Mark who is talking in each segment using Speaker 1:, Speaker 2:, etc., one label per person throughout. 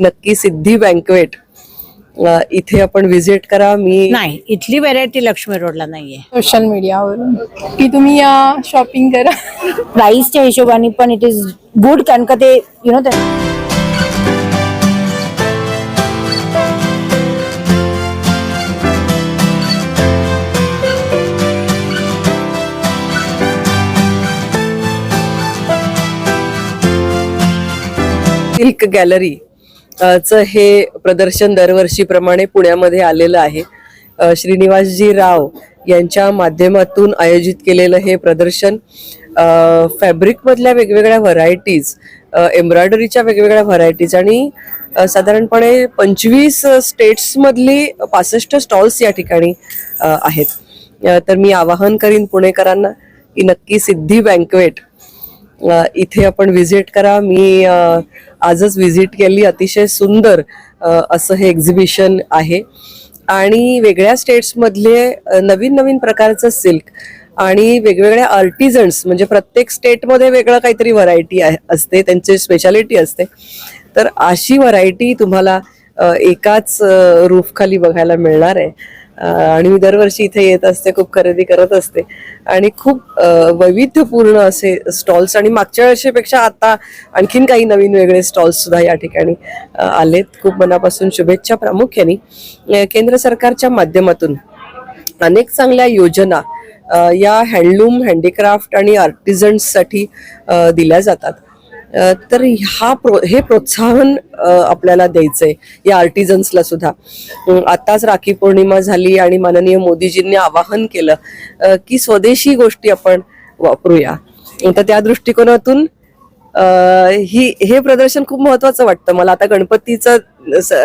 Speaker 1: नक्की सिद्धी बँकवेट इथे आपण विजिट करा. मी
Speaker 2: नाही इथली व्हेरायटी लक्ष्मी रोडला नाहीये.
Speaker 3: सोशल मीडियावरून की तुम्ही या शॉपिंग करा.
Speaker 2: प्राइसच्या हिशोबाने पण इट इज गुड कारण का ते यु नो
Speaker 1: सिल्क गॅलरी चं हे प्रदर्शन दरवर्षीप्रमाणे पुण्यामध्ये आलेलं आहे. श्रीनिवासजी राव यांच्या माध्यमातून आयोजित केलेलं हे प्रदर्शन फॅब्रिकमधल्या वेगवेगळ्या व्हरायटीज एम्ब्रॉयडरीच्या वेगवेगळ्या व्हरायटीज आणि साधारणपणे पंचवीस स्टेट्समधली पासष्ट स्टॉल्स या ठिकाणी आहेत. तर मी आवाहन करीन पुणेकरांना की नक्की सिद्धी बँकवेट इथे आपण व्हिजिट करा. मी आजच व्हिजिट केली अतिशय सुंदर असं हे एक्झिबिशन आहे. आणि वेगळ्या स्टेट्समधले नवीन नवीन प्रकारचं सिल्क आणि वेगवेगळ्या आर्टिझन्स म्हणजे प्रत्येक स्टेटमध्ये वेगळं काहीतरी व्हरायटी असते त्यांची स्पेशालिटी असते. तर अशी व्हरायटी तुम्हाला एकाच रूफखाली बघायला मिळणार आहे. आणि मी दरवर्षी इथे येत असते खूप खरेदी करत असते. आणि खूप वैविध्यपूर्ण असे स्टॉल्स आणि मागच्या वर्षीपेक्षा आता आणखीन काही नवीन वेगळे स्टॉल्स सुद्धा या ठिकाणी आलेत. खूप मनापासून शुभेच्छा प्रामुख्याने. केंद्र सरकारच्या माध्यमातून अनेक चांगल्या योजना या हँडलूम हँडीक्राफ्ट आणि आर्टिझन्ससाठी दिल्या जातात. तर हा प्रो हे प्रोत्साहन आपल्याला आपल्याला द्यायचंय या आर्टिझन्सला सुद्धा. आत्ताच आताच राखी पौर्णिमा झाली आणि माननीय मोदीजींनी आवाहन केलं की स्वदेशी गोष्टी आपण वापरूया. तर त्या दृष्टिकोनातून ही हे प्रदर्शन खूप महत्वाचं वाटतं. मला आता गणपतीचं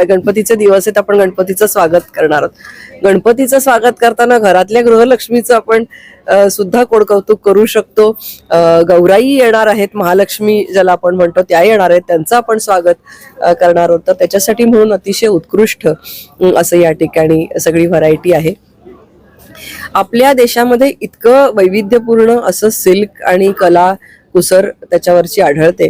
Speaker 1: गणपतीचे दिवस आहेत आपण गणपतीचं स्वागत करणार आहोत. गणपतीचं स्वागत करताना घरातल्या गृहलक्ष्मीचं आपण सुद्धा कोडकौतुक करू शकतो. गौराई येणार आहेत महालक्ष्मी ज्याला आपण म्हणतो त्या येणार आहेत त्यांचं आपण स्वागत करणार आहोत. तर त्याच्यासाठी म्हणून अतिशय उत्कृष्ट असं या ठिकाणी सगळी व्हरायटी आहे. आपल्या देशामध्ये इतकं वैविध्यपूर्ण असं सिल्क आणि कला कुसर त्याच्यावरची आढळते.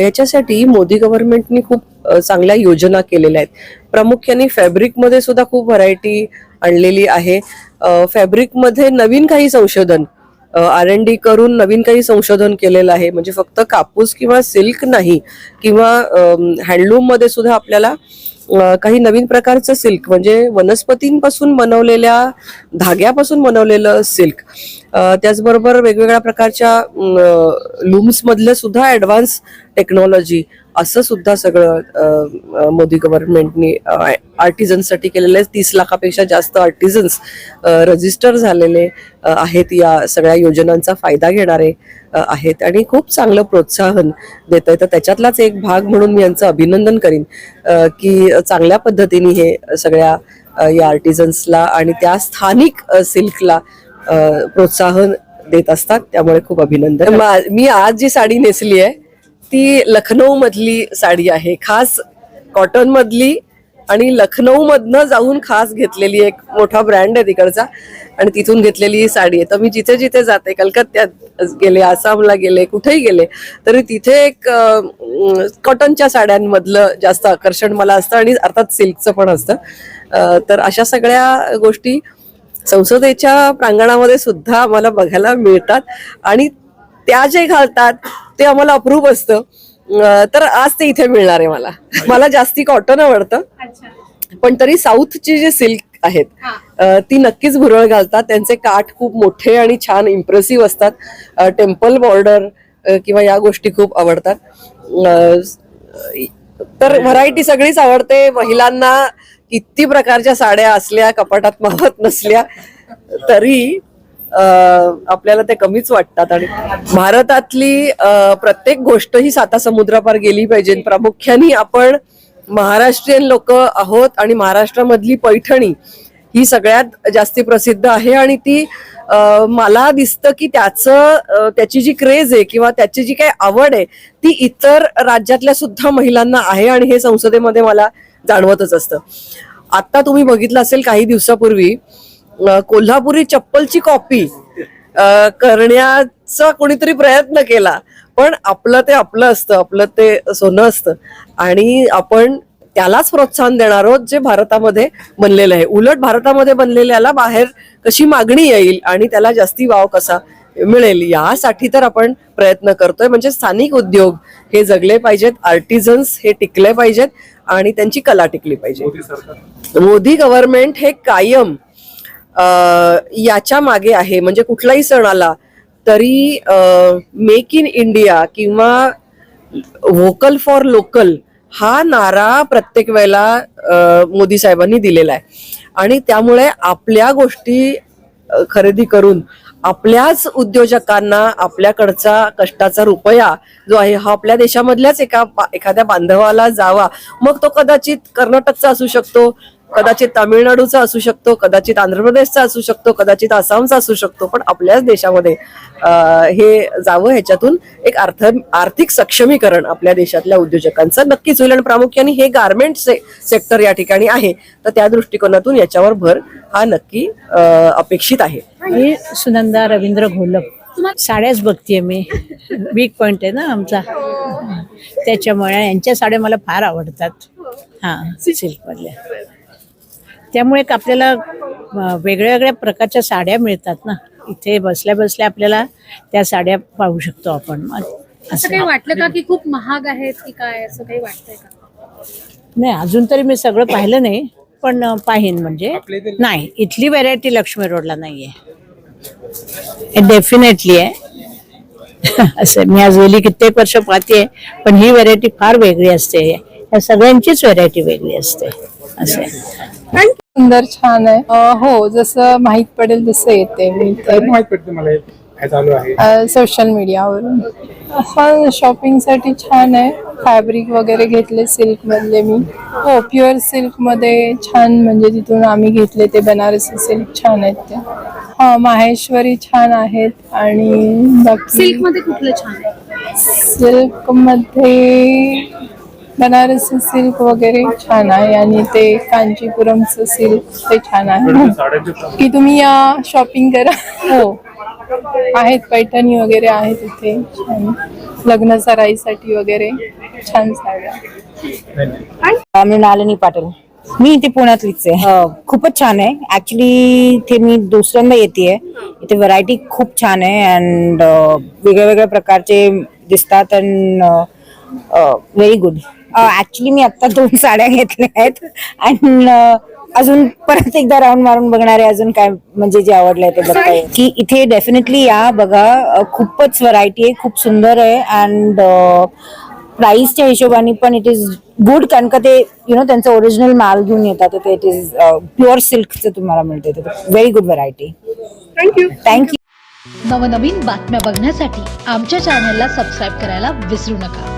Speaker 1: याच्यासाठी मोदी गव्हर्नमेंटनी खूप चांगल्या योजना केलेल्या आहेत. प्रामुख्याने फॅब्रिकमध्ये सुद्धा खूप व्हरायटी आणलेली आहे. फॅब्रिकमध्ये नवीन काही संशोधन आर एन डी करून नवीन काही संशोधन केलेलं आहे. म्हणजे फक्त कापूस किंवा सिल्क नाही किंवा हँडलूममध्ये सुद्धा आपल्याला काही नवीन प्रकारचं सिल्क म्हणजे वनस्पतींपासून बनवलेल्या धाग्यापासून बनवलेलं सिल्क. त्याचबरोबर वेगवेगळ्या प्रकारच्या लूम्समधलं सुद्धा ॲडव्हान्स टेक्नॉलॉजी असं सुद्धा सगळं मोदी गव्हर्नमेंटनी आर्टिझन्ससाठी केलेलं आहे. तीस लाखापेक्षा जास्त आर्टिझन्स रजिस्टर झालेले आहेत या सगळ्या योजनांचा फायदा घेणारे आहेत आणि खूप चांगलं प्रोत्साहन देत आहे तर त्याच्यातलाच एक भाग म्हणून मी यांचं अभिनंदन करीन की चांगल्या पद्धतीने हे सगळ्या या आर्टिझन्सला आणि त्या स्थानिक सिल्कला प्रोत्साहन देत असतात. त्यामुळे खूप अभिनंदन. मी आज जी साडी नेसली आहे ती लखनौ मधली साडी आहे. खास कॉटन मधली आणि लखनौ मधनं जाऊन खास घेतलेली एक मोठा ब्रँड आहे तिकडचा आणि तिथून घेतलेली ही साडी आहे. तर मी जिथे जिथे जाते कलकत्त्यात गेले आसामला गेले कुठेही गेले तरी तिथे एक कॉटनच्या साड्यांमधलं जास्त आकर्षण मला असतं आणि अर्थात सिल्कचं पण असतं. तर अशा सगळ्या गोष्टी संसदेच्या प्रांगणामध्ये सुद्धा आम्हाला बघायला मिळतात आणि त्या जे घालतात ते आम्हाला अप्रूप असतं. तर आज ते इथे मिळणार आहे मला. मला जास्ती कॉटन आवडतं. पण तरी साऊथची जे सिल्क आहेत ती नक्कीच भुरळ घालतात. त्यांचे काठ खूप मोठे आणि छान इम्प्रेसिव्ह असतात. टेम्पल बॉर्डर किंवा या गोष्टी खूप आवडतात. तर व्हरायटी सगळीच आवडते. महिलांना किती प्रकारच्या साड्या असल्या कपाटात मावत नसल्या तरी आपल्याला ते कमीच वाटतात. आणि भारतातली प्रत्येक गोष्ट ही साता समुद्रापार गेली पाहिजे. प्रामुख्याने आपण महाराष्ट्रीयन लोक आहोत आणि महाराष्ट्रामधली पैठणी ही सगळ्यात जास्ती प्रसिद्ध आहे. आणि ती मला दिसतं की त्याचं त्याची जी क्रेज आहे किंवा त्याची जी काही आवड आहे ती इतर राज्यातल्या सुद्धा महिलांना आहे आणि हे संसदेमध्ये मला जाणवतच असतं. आता तुम्ही बघितलं असेल काही दिवसापूर्वी कोल्हापुरी चप्पलची कॉपी करण्याचा कोणीतरी प्रयत्न केला. पण आपलं ते आपलं असतं आपलं ते सोनं असतं. आणि आपण त्यालाच प्रोत्साहन देणार आहोत जे भारतामध्ये बनलेलं आहे. उलट भारतामध्ये बनलेल्याला बाहेर कशी मागणी येईल आणि त्याला जास्ती वाव कसा मिळेल यासाठी तर आपण प्रयत्न करतोय. म्हणजे स्थानिक उद्योग हे जगले पाहिजेत आर्टिझन्स हे टिकले पाहिजेत आणि त्यांची कला टिकली पाहिजे. मोदी गव्हर्नमेंट हे कायम याच्या मागे आहे. म्हणजे कुठलाही सण आला तरी मेक इन इंडिया किंवा व्होकल फॉर लोकल हा नारा प्रत्येक वेळेला मोदी साहेबांनी दिलेला आहे. आणि त्यामुळे आपल्या गोष्टी खरेदी करून आपल्याच उद्योजकांना आपल्याकडचा कष्टाचा रुपया जो आहे हा आपल्या देशामधल्याच एका एखाद्या बांधवाला जावा. मग तो कदाचित कर्नाटकचा असू शकतो कदाचित तामिळनाडूचा असू शकतो कदाचित आंध्र प्रदेशचा असू शकतो कदाचित आसामचा असू शकतो पण आपल्याच देशामध्ये हे जावं ह्याच्यातून एक अर्थ आर्थिक सक्षमीकरण आपल्या देशातल्या उद्योजकांचं नक्कीच होईल. आणि प्रामुख्याने हे गारमेंट सेक्टर या ठिकाणी आहे. तर त्या दृष्टिकोनातून याच्यावर भर हा नक्की अपेक्षित आहे.
Speaker 2: मी सुनंदा रवींद्र घोलप साड्याच बघतीये मी. वीक पॉइंट आहे ना आमचा. त्याच्यामुळे यांच्या साड्या मला फार आवडतात. हां सिल्कमधल्या त्यामुळे आपल्याला वेगळ्या वेगळ्या प्रकारच्या साड्या मिळतात ना. इथे बसल्या बसल्या आपल्याला त्या साड्या पाहू शकतो आपण.
Speaker 4: असं काही वाटलं का की खूप महाग आहेत की काय? असं काही वाटतंय का?
Speaker 2: नाही अजून तरी मी सगळं पाहिलं नाही पण पाहीन म्हणजे नाही इथली व्हरायटी लक्ष्मी रोडला नाही आहे डेफिनेटली आहे. असं मी आज गेली कित्येक वर्ष पाहते पण ही व्हरायटी फार वेगळी असते. या सगळ्यांचीच व्हरायटी वेगळी असते. असे
Speaker 3: सुंदर छान आहे. अं, हो जसं माहीत पडेल तसं येते मी इथे
Speaker 5: माहीत पडते मला हे? काय चालू आहे?
Speaker 3: सोशल मीडियावरून हा शॉपिंगसाठी छान आहे. फॅब्रिक वगैरे घेतले सिल्क मधले मी. हो प्युअर सिल्कमध्ये छान म्हणजे तिथून आम्ही घेतले ते बनारसी सिल्क. छान आहेत ते. हा माहेश्वरी छान आहेत आणि बाकी
Speaker 4: सिल्कमध्ये कुठलं छान आहे?
Speaker 3: सिल्कमध्ये बनारसी सिल्क वगैरे छान आहे आणि ते कांचीपुरमचं सिल्क ते छान आहे. की तुम्ही या शॉपिंग करा. हो. आहेत पैठणी वगैरे आहेत इथे. छान. लग्न सराईसाठी वगैरे छान साड्या.
Speaker 6: मी नालिनी पाटील. मी इथे पुण्यातलीच आहे. हो, खूपच छान आहे. ऍक्च्युली इथे मी दुसऱ्यांदा येते इथे व्हरायटी खूप छान आहे अँड वेगळ्या वेगळ्या प्रकारचे दिसतात अँड व्हेरी गुड ऍक्च्युली मी आता दोन साड्या घेतल्या आहेत. अँड अजून परत एकदा राऊंड मारून बघणार आहे अजून काय म्हणजे जे आवडलंय ते बघता येईल. की इथे डेफिनेटली या बघा खूपच व्हरायटी आहे खूप सुंदर आहे. अँड प्राइसच्या हिशोबाने पण इट इज गुड कारण का ते यु नो त्यांचं ओरिजिनल माल घेऊन येतात. ते इट इज प्युअर सिल्कचं तुम्हाला मिळते very good variety thank you thank you
Speaker 7: नवनवीन बातम्या बघण्यासाठी आमच्या चॅनलला सबस्क्राईब करायला विसरू नका.